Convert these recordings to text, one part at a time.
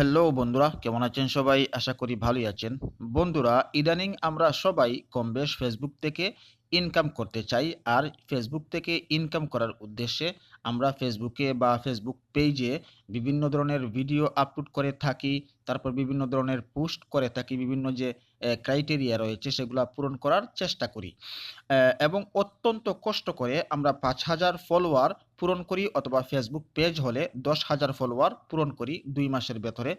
Hello বন্ধুরা, কেমন আছেন সবাই? আশা করি ভালোই আছেন। বন্ধুরা, ইদানিং আমরা সবাই কম বেশ ফেসবুক থেকে ইনকাম করতে চাই আর ফেসবুক থেকে ইনকাম করার উদ্দেশ্যে আমরা ফেসবুকে বা ফেসবুক পেজে বিভিন্ন ধরনের ভিডিও আপলোড করে থাকি, তারপর বিভিন্ন ধরনের পোস্ট করে থাকি, বিভিন্ন যে ক্রাইটেরিয়া রয়েছে সেগুলো পূরণ করার চেষ্টা করি। এবং অত্যন্ত কষ্ট করে আমরা পাঁচ হাজার ফলোয়ার পূরণ করি অথবা ফেসবুক পেজ হলে দশ হাজার ফলোয়ার পূরণ করি দুই মাসের ভেতরে।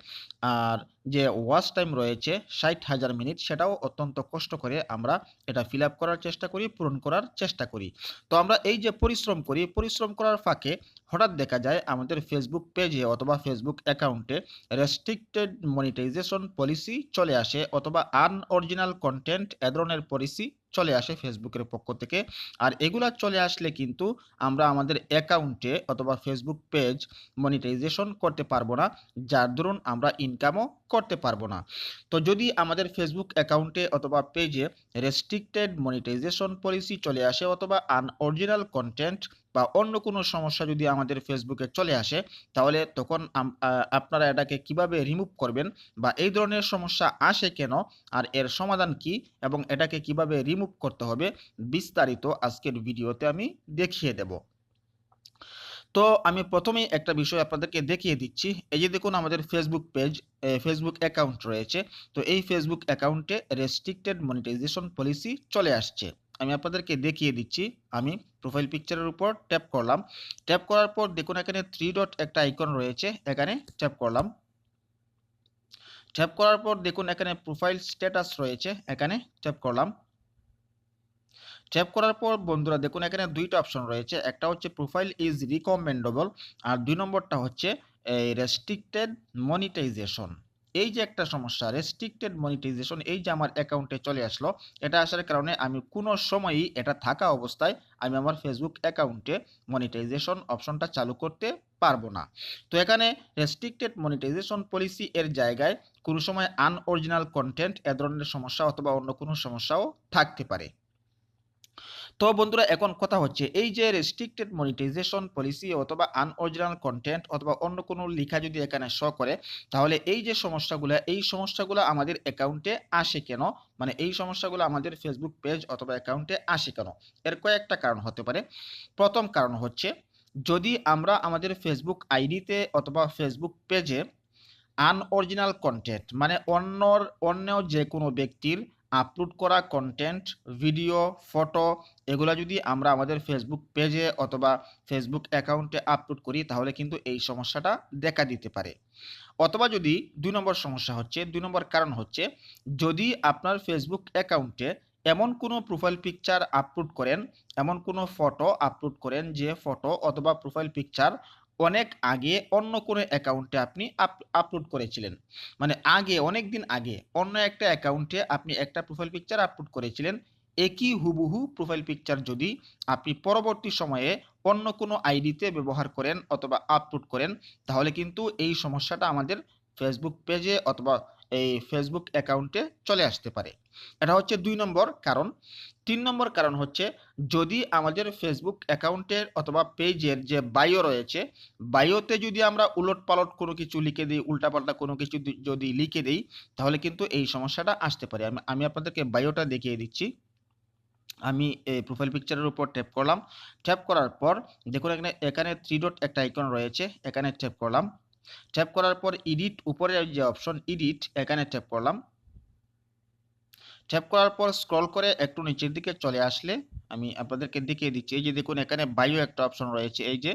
আর যে ওয়াচ টাইম রয়েছে ষাট হাজার মিনিট সেটাও অত্যন্ত কষ্ট করে আমরা এটা ফিল করার চেষ্টা করি, পূরণ করার চেষ্টা করি। তো আমরা এই যে পরিশ্রম করি, পরিশ্রম করার ফাঁকে হঠাৎ দেখা যায় আমাদের ফেসবুক পেজে অথবা ফেসবুক অ্যাকাউন্টে রেস্ট্রিক্টেড মনিটাইজেশন পলিসি চলে আসে অথবা আনঅরিজিনাল কন্টেন্ট এ ধরনের পলিসি চলে আসে ফেসবুকের পক্ষ থেকে। আর এগুলা চলে আসলে কিন্তু আমরা আমাদের অ্যাকাউন্টে অথবা ফেসবুক পেজ মনিটাইজেশন করতে পারব না, যার দরুন আমরা ইনকামও করতে পারব না। তো যদি আমাদের ফেসবুক অ্যাকাউন্টে অথবা পেজে রেস্ট্রিক্টেড মনিটাইজেশন পলিসি চলে আসে অথবা আনঅরিজিনাল কন্টেন্ট বা অন্য কোনো সমস্যা যদি আমাদের ফেসবুকে চলে আসে, তাহলে তখন আপনারা এটাকে কীভাবে রিমুভ করবেন বা এই ধরনের সমস্যা আসে কেন আর এর সমাধান কি এবং এটাকে কীভাবে রিমুভ করতে হবে, বিস্তারিত আজকের ভিডিওতে আমি দেখিয়ে দেব। তো আমি প্রথমেই একটা বিষয় আপনাদেরকে দেখিয়ে দিচ্ছি। এই যে দেখুন আমাদের ফেসবুক পেজ ফেসবুক অ্যাকাউন্ট রয়েছে। তো এই ফেসবুক অ্যাকাউন্টে রেস্ট্রিক্টেড মনিটাইজেশন পলিসি চলে আসছে। আমি আপনাদেরকে দেখিয়ে দিচ্ছি। আমি প্রোফাইল পিকচারের উপর ট্যাপ করলাম। ট্যাপ করার পর দেখুন এখানে থ্রি ডট একটা আইকন রয়েছে। এখানে ট্যাপ করলাম। ট্যাপ করার পর দেখুন এখানে প্রোফাইল স্ট্যাটাস রয়েছে। এখানে ট্যাপ করলাম। ট্যাপ করার পর বন্ধুরা দেখুন এখানে দুইটা অপশন রয়েছে। একটা হচ্ছে প্রোফাইল ইজ রিকমেন্ডেবল আর দুই নম্বরটা হচ্ছে, এই রেস্ট্রিক্টেড মনিটাইজেশন এই যে একটা সমস্যা রেস্ট্রিক্টেড মনিটাইজেশন এই যে আমার অ্যাকাউন্টে চলে আসলো, এটা আসার কারণে আমি কোনো সময়ই এটা থাকা অবস্থায় আমি আমার ফেসবুক অ্যাকাউন্টে মনিটাইজেশন অপশনটা চালু করতে পারব না। তো এখানে রেস্ট্রিক্টেড মনিটাইজেশন পলিসি এর জায়গায় কোনো সময় আনঅরিজিনাল কন্টেন্ট এ ধরনের সমস্যা অথবা অন্য কোনো সমস্যাও থাকতে পারে। তো বন্ধুরা, এখন কথা হচ্ছে, এই যে রেস্ট্রিক্টেড মনিটাইজেশন পলিসি অথবা আনঅরিজিনাল কন্টেন্ট অথবা অন্য কোনো লেখা যদি এখানে শো করে, তাহলে এই যে সমস্যাগুলো, এই সমস্যাগুলো আমাদের অ্যাকাউন্টে আসে কেন? মানে এই সমস্যাগুলো আমাদের ফেসবুক পেজ অথবা অ্যাকাউন্টে আসে কেন? এর কয়েকটা কারণ হতে পারে। প্রথম কারণ হচ্ছে, যদি আমরা আমাদের ফেসবুক আইডিতে অথবা ফেসবুক পেজে আনঅরিজিনাল কন্টেন্ট মানে অন্যর, অন্য যে কোনো ব্যক্তির আপলোড করা কন্টেন্ট ভিডিও ফটো এগুলো যদি আমরা আমাদের ফেসবুক পেজে অথবা ফেসবুক অ্যাকাউন্টে আপলোড করি, তাহলে কিন্তু এই সমস্যাটা দেখা দিতে পারে। অথবা যদি দুই নম্বর সমস্যা হচ্ছে, দুই নম্বর কারণ হচ্ছে, যদি আপনার ফেসবুক অ্যাকাউন্টে এমন কোনো প্রোফাইল পিকচার আপলোড করেন, এমন কোনো ফটো আপলোড করেন যে ফটো অথবা প্রোফাইল পিকচার অনেক আগে অন্য কোনো অ্যাকাউন্টে আপনি আপলোড করেছিলেন। মানে আগে অনেক দিন আগে অন্য একটা অ্যাকাউন্টে আপনি একটা প্রোফাইল পিকচার আপলোড করেছিলেন। একই হুবহু প্রোফাইল পিকচার যদি আপনি পরবর্তী সময়ে অন্য কোনো আইডিতে ব্যবহার করেন অথবা আপলোড করেন, তাহলে কিন্তু এই সমস্যাটা আমাদের ফেসবুক পেজে অথবা এই ফেসবুক অ্যাকাউন্টে চলে আসতে পারে। এটা হচ্ছে দুই নম্বর কারণ। তিন নম্বর কারণ হচ্ছে, যদি আমাদের ফেসবুক অ্যাকাউন্টের অথবা পেজের যে বায়ো রয়েছে বায়োতে যদি আমরা উলট পালট কোনো কিছু লিখে দিই, উল্টাপাল্টা কোনো কিছু যদি লিখে দিই, তাহলে কিন্তু এই সমস্যাটা আসতে পারে। আমি আমি আপনাদেরকে বায়োটা দেখিয়ে দিচ্ছি। আমি এই প্রোফাইল পিকচারের উপর ট্যাপ করলাম। ট্যাপ করার পর, দেখুন এখানে এখানে থ্রি ডট একটা আইকন রয়েছে। এখানে ট্যাপ করলাম। ট্যাপ করার পর ইডিট উপরে যে অপশন ইডিট এখানে ট্যাপ করলাম। ট্যাপ করার পর স্ক্রল করে একটু নিচের দিকে চলে আসলে আমি আপনাদেরকে দেখিয়ে দিচ্ছি। এই যে দেখুন, এখানে বায়ো একটা অপশন রয়েছে। এই যে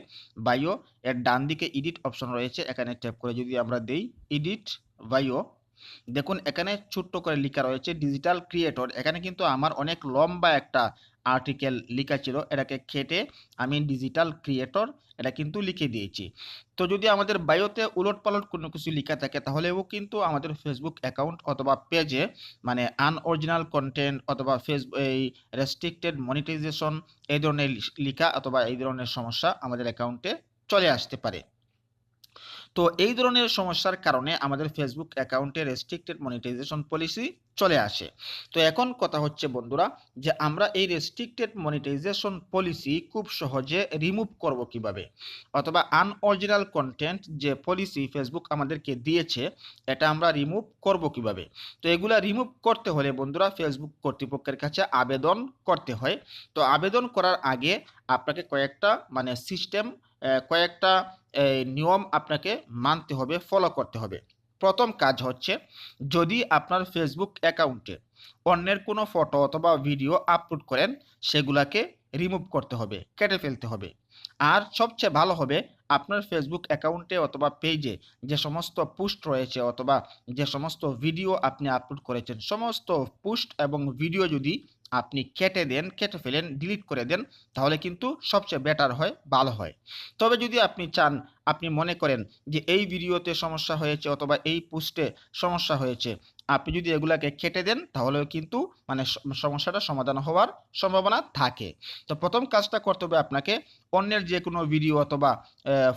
বায়ো এর ডান দিকে ইডিট অপশন রয়েছে। এখানে ট্যাপ করে যদি আমরা দেই ইডিট বায়ো দেখুন, এখানে ছোট্ট করে লেখা রয়েছে ডিজিটাল ক্রিয়েটর এখানে কিন্তু আমার অনেক লম্বা একটা আর্টিকেল লেখা ছিল, এটাকে খেটে আমি ডিজিটাল ক্রিয়েটর এটা কিন্তু লিখে দিয়েছি। তো যদি আমাদের বায়োতে উলট পালট কোনো কিছু লেখা থাকে, তাহলেও কিন্তু আমাদের ফেসবুক অ্যাকাউন্ট অথবা পেজে মানে আনঅরিজিনাল কন্টেন্ট অথবা ফেসবুক এই রেস্ট্রিক্টেড মনিটাইজেশন এই ধরনের লেখা অথবা এই ধরনের সমস্যা আমাদের অ্যাকাউন্টে চলে আসতে পারে। তো এই ধরনের সমস্যার কারণে আমাদের ফেসবুক অ্যাকাউন্টে রেস্ট্রিক্টেড মনিটাইজেশন পলিসি চলে আসে। তো এখন কথা হচ্ছে, বন্ধুরা, যে আমরা এই রেস্ট্রিক্টেড মনিটাইজেশন পলিসি খুব সহজে রিমুভ করব কীভাবে? অথবা আনঅরিজিনাল কন্টেন্ট যে পলিসি ফেসবুক আমাদেরকে দিয়েছে, এটা আমরা রিমুভ করব কীভাবে? তো এগুলা রিমুভ করতে হলে, বন্ধুরা ফেসবুক কর্তৃপক্ষের কাছে আবেদন করতে হয়। তো আবেদন করার আগে আপনাকে কয়েকটা মানে সিস্টেম কয়েকটা নিয়ম আপনাকে মানতে হবে ফলো করতে হবে। প্রথম কাজ হচ্ছে, যদি আপনার ফেসবুক অ্যাকাউন্টে অন্যের কোনো ফটো অথবা ভিডিও আপলোড করেন, সেগুলাকে রিমুভ করতে হবে, কেটে ফেলতে হবে। আর সবচেয়ে ভালো হবে, আপনার ফেসবুক অ্যাকাউন্টে অথবা পেজে যে সমস্ত পোস্ট রয়েছে অথবা যে সমস্ত ভিডিও আপনি আপলোড করেছেন, সমস্ত পোস্ট এবং ভিডিও যদি আপনি কেটে দেন, কেটে ফেলেন ডিলিট করে দেন, তাহলে কিন্তু সবচেয়ে বেটার হয়, ভালো হয়। তবে যদি আপনি চান, আপনি মনে করেন যে এই ভিডিওতে সমস্যা হয়েছে অথবা এই পোস্টে সমস্যা হয়েছে, আপনি যদি এগুলাকে কেটে দেন, তাহলেও কিন্তু মানে সমস্যাটা সমাধান হওয়ার সম্ভাবনা থাকে। তো প্রথম কাজটা করতে হবে আপনাকে, অন্যের যে কোনো ভিডিও অথবা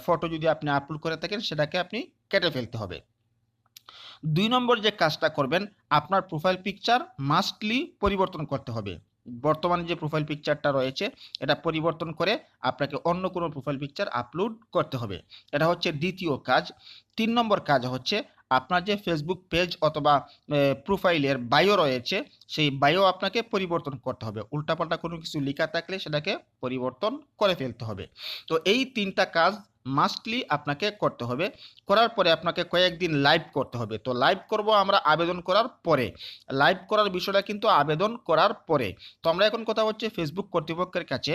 ফটো যদি আপনি আপলোড করে থাকেন, সেটাকে আপনি কেটে ফেলতে হবে। দুই নম্বর যে কাজটা করবেন, আপনার প্রোফাইল পিকচার মাস্টলি পরিবর্তন করতে হবে। বর্তমানে যে প্রোফাইল পিকচারটা রয়েছে, এটা পরিবর্তন করে আপনাকে অন্য কোনো প্রোফাইল পিকচার আপলোড করতে হবে। এটা হচ্ছে দ্বিতীয় কাজ। তিন নম্বর কাজ হচ্ছে আপনার যে ফেসবুক পেজ অথবা প্রোফাইলের বায়ো রয়েছে, সেই বায়ো আপনাকে পরিবর্তন করতে হবে। উল্টাপাল্টা কোনো কিছু লেখা থাকলে সেটাকে পরিবর্তন করে ফেলতে হবে। তো এই তিনটা কাজ মাস্টলি আপনাকে করতে হবে। করার পরে আপনাকে কয়েকদিন লাইভ করতে হবে। তো লাইভ করব আমরা আবেদন করার পরে। লাইভ করার বিষয়টা কিন্তু আবেদন করার পরে। তো আমরা এখন কথা হচ্ছে ফেসবুক কর্তৃপক্ষের কাছে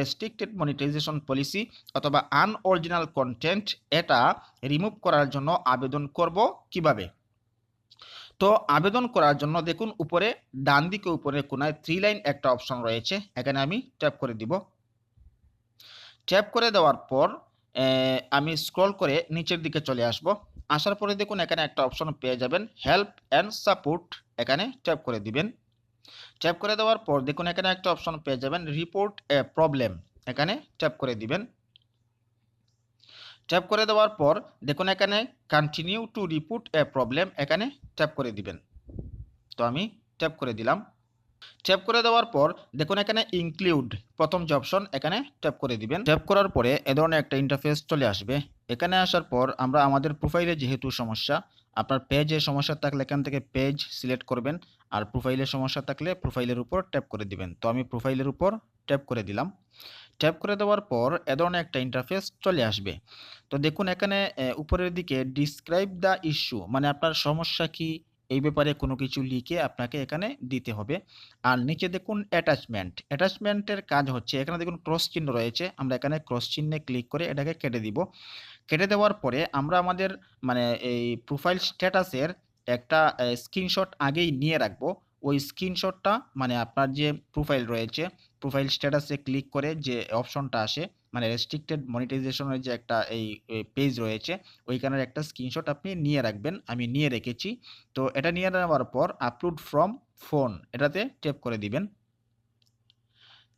রেস্ট্রিক্টেড মনিটাইজেশন পলিসি অথবা আনঅরিজিনাল কন্টেন্ট এটা রিমুভ করার জন্য আবেদন করব কীভাবে? তো আবেদন করার জন্য দেখুন উপরে, ডান দিকে উপরে কোনায় থ্রি লাইন একটা অপশন রয়েছে। এখানে আমি ট্যাপ করে দিব। ট্যাপ করে দেওয়ার পর আমি স্ক্রল করে নিচের দিকে চলে আসব। আসার পরে দেখুন এখানে একটা অপশন পেয়ে যাবেন হেল্প অ্যান্ড সাপোর্ট এখানে ট্যাপ করে দিবেন। ট্যাপ করে দেওয়ার পর দেখুন এখানে একটা অপশন পেয়ে যাবেন রিপোর্ট এ প্রবলেম এখানে ট্যাপ করে দিবেন। ট্যাপ করে দেওয়ার পর দেখুন এখানে continue to report a problem এখানে ট্যাপ করে দিবেন। তো আমি ট্যাপ করে দিলাম। ট্যাপ করে দেওয়ার পর দেখুন এখানে ইনক্লুড প্রথম যে অপশন এখানে ট্যাপ করে দিবেন। ট্যাপ করার পরে এ ধরনের একটা ইন্টারফেস চলে আসবে। এখানে আসার পর আমরা আমাদের প্রোফাইলে যেহেতু সমস্যা, আপনার পেজে সমস্যা থাকলে এখান থেকে পেজ সিলেক্ট করবেন আর প্রোফাইলের সমস্যা থাকলে প্রোফাইলের উপর ট্যাপ করে দিবেন। তো আমি প্রোফাইলের উপর ট্যাপ করে দিলাম। ট্যাপ করে দেওয়ার পর এ ধরনের একটা ইন্টারফেস চলে আসবে। তো দেখুন এখানে উপরের দিকে ডিসক্রাইব দ্য ইস্যু মানে আপনার সমস্যা কি এই ব্যাপারে কোনো কিছু লিখে আপনাকে এখানে দিতে হবে। আর নিচে দেখুন অ্যাটাচমেন্ট অ্যাটাচমেন্টের কাজ হচ্ছে, এখানে দেখুন ক্রস চিহ্ন রয়েছে, আমরা এখানে ক্রস চিহ্নে ক্লিক করে এটাকে কেটে দিব। কেটে দেওয়ার পরে আমরা আমাদের মানে এই প্রোফাইল স্ট্যাটাসের একটা স্ক্রিনশট আগেই নিয়ে রাখব। ওই স্ক্রিনশটটা মানে আপনার যে প্রোফাইল রয়েছে প্রোফাইল স্ট্যাটাসে ক্লিক করে যে অপশনটা আসে মানে রেস্ট্রিক্টেড মনিটাইজেশনের যে একটা এই পেজ রয়েছে, ওইখানের একটা স্ক্রিনশট আপনি নিয়ে রাখবেন, আমি নিয়ে রেখেছি। তো এটা নিয়ে নেওয়ার পর আপলোড ফ্রম ফোন এটাতে ট্যাপ করে দিবেন।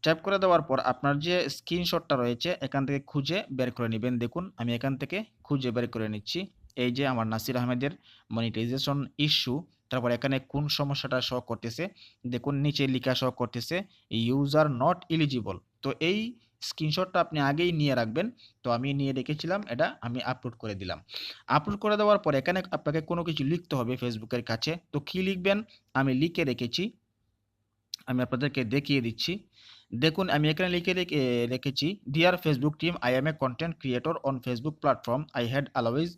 ট্যাপ করে দেওয়ার পর আপনার যে স্ক্রিনশটটা রয়েছে, এখান থেকে খুঁজে বের করে নেবেন। দেখুন, আমি এখান থেকে খুঁজে বের করে নিচ্ছি। এই যে আমার নাসির আহমেদের মনিটাইজেশন ইস্যু তারপর এখানে কোন সমস্যাটা শো করতেছে? দেখুন, নিচে লিখা শো করতেছে ইউজার নট এলিজিবল তো এই স্ক্রিনশটটা আপনি আগেই নিয়ে রাখবেন। তো আমি নিয়ে রেখেছিলাম, এটা আমি আপলোড করে দিলাম। আপলোড করে দেওয়ার পর এখানে আপনাকে কোনো কিছু লিখতে হবে ফেসবুকের কাছে। তো কী লিখবেন? আমি লিখে রেখেছি। আমি আপনাদেরকে দেখিয়ে দিচ্ছি। দেখুন, আমি এখানে লিখে রেখেছি dear Facebook team I am a content creator on Facebook platform I had always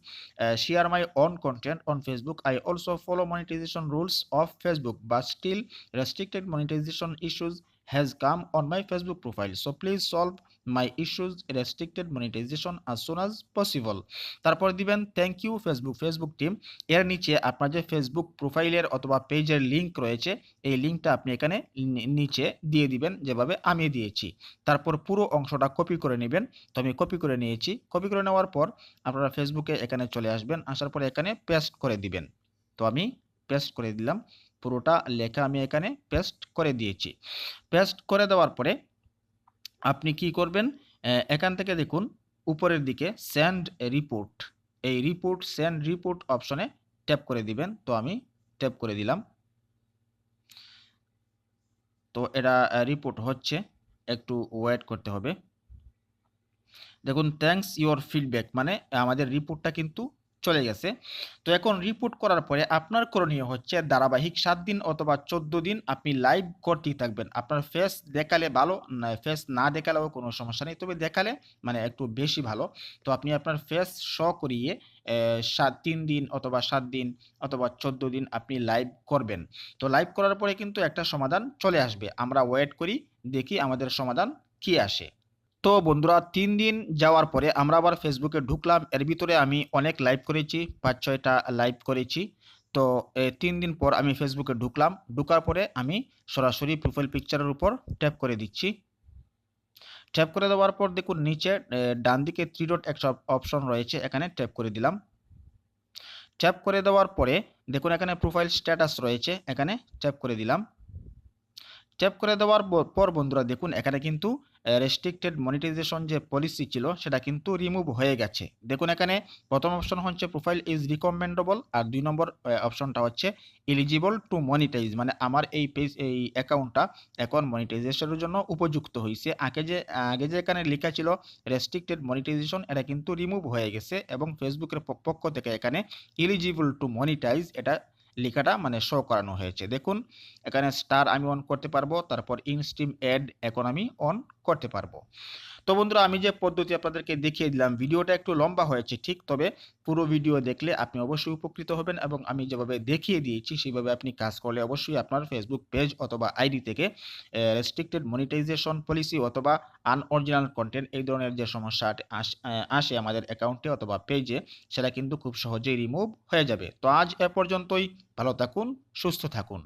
share my own content on Facebook I also follow monetization rules of Facebook but still restricted monetization issues has come on my Facebook profile so please solve solve issues issues monetization monetization as soon possible তারপর দিবেন thank you Facebook Facebook team এর নিচে আপনার যে Facebook প্রোফাইলের অথবা পেজের link রয়েছে, এই লিঙ্কটা আপনি এখানে নিচে দিয়ে দিবেন, যেভাবে আমি দিয়েছি। তারপর পুরো অংশটা কপি করে নেবেন। তো আমি কপি করে নিয়েছি। কপি করে নেওয়ার পর আপনারা ফেসবুকে এখানে চলে আসবেন। আসার পরে এখানে পেস্ট করে দিবেন। তো আমি পেস্ট করে দিলাম। পুরোটা লেখা আমি এখানে পেস্ট করে দিয়েছি। পেস্ট করে দেওয়ার পরে আপনি কি করবেন? এখান থেকে দেখুন, উপরের দিকে সেন্ড রিপোর্ট এই রিপোর্ট সেন্ড রিপোর্ট অপশনে ট্যাপ করে দিবেন। তো আমি ট্যাপ করে দিলাম। তো এটা রিপোর্ট হচ্ছে। একটু ওয়েট করতে হবে। দেখুন থ্যাঙ্কস ইওর ফিডব্যাক মানে আমাদের রিপোর্টটা কিন্তু চলে গেছে। তো এখন রিপোর্ট করার পরে আপনার করণীয় হচ্ছে ধারাবাহিক সাত দিন অথবা চোদ্দ দিন আপনি লাইভ করতেই থাকবেন। আপনার ফেস দেখালে ভালো, না ফেস না দেখালেও কোনো সমস্যা নেই। তবে দেখালে মানে একটু বেশি ভালো। তো আপনি আপনার ফেস শ করিয়ে সাত, তিন দিন অথবা সাত দিন অথবা চোদ্দ দিন আপনি লাইভ করবেন। তো লাইভ করার পরে কিন্তু একটা সমাধান চলে আসবে। আমরা ওয়েট করি, দেখি আমাদের সমাধান কি আসে। তো বন্ধুরা, তিন দিন যাওয়ার পরে আমরা আবার ফেসবুকে ঢুকলাম। এর ভিতরে আমি অনেক লাইভ করেছি, পাঁচ, ছয়টা লাইভ করেছি। তো তিন দিন পর আমি ফেসবুকে ঢুকলাম। ঢুকার পরে আমি সরাসরি প্রোফাইল পিকচারের উপর ট্যাপ করে দিচ্ছি। ট্যাপ করে দেওয়ার পর দেখুন নিচে ডান দিকে থ্রি ডট একটা অপশন রয়েছে, এখানে ট্যাপ করে দিলাম। ট্যাপ করে দেওয়ার পরে দেখুন এখানে প্রোফাইল স্ট্যাটাস রয়েছে, এখানে ট্যাপ করে দিলাম। ট্যাপ করে দেওয়ার পর বন্ধুরা দেখুন, এখানে কিন্তু রেস্ট্রিক্টেড মনিটাইজেশন যে পলিসি ছিল, সেটা কিন্তু রিমুভ হয়ে গেছে। দেখুন এখানে, প্রথম অপশন হচ্ছে প্রোফাইল ইজ রিকমেন্ডেবল আর দুই নম্বর অপশনটা হচ্ছে এলিজিবল টু মনিটাইজ মানে আমার এই পেজ এই অ্যাকাউন্টটা এখন মনিটাইজেশনের জন্য উপযুক্ত হয়েছে। আগে যে আগে যে এখানে লেখা ছিল রেস্ট্রিক্টেড মনিটাইজেশন এটা কিন্তু রিমুভ হয়ে গেছে এবং ফেসবুকের পক্ষ থেকে এখানে এলিজিবল টু মনিটাইজ এটা লেখাটা মানে শো করানো হয়েছে। দেখুন, এখানে স্টার আমি অন করতে পারব, তারপর ইনস্ট্রিম অ্যাড এখন আমি অন করতে পারব। তো বন্ধুরা, আমি যে পদ্ধতি আপনাদেরকে দেখিয়ে দিলাম, ভিডিওটা একটু লম্বা হয়েছে, ঠিক? তবে পুরো ভিডিও দেখলে আপনি অবশ্যই উপকৃত হবেন এবং আমি যেভাবে দেখিয়ে দিয়েছি, সেভাবে আপনি কাজ করলে অবশ্যই আপনার ফেসবুক পেজ অথবা আইডি থেকে রেস্ট্রিক্টেড মনিটাইজেশন পলিসি অথবা আনঅরিজিনাল কন্টেন্ট এই ধরনের যে সমস্যা আসে আমাদের অ্যাকাউন্টে অথবা পেজে সেটা কিন্তু খুব সহজেই রিমুভ হয়ে যাবে। তো আজ এ পর্যন্তই। ভালো থাকুন, সুস্থ থাকুন।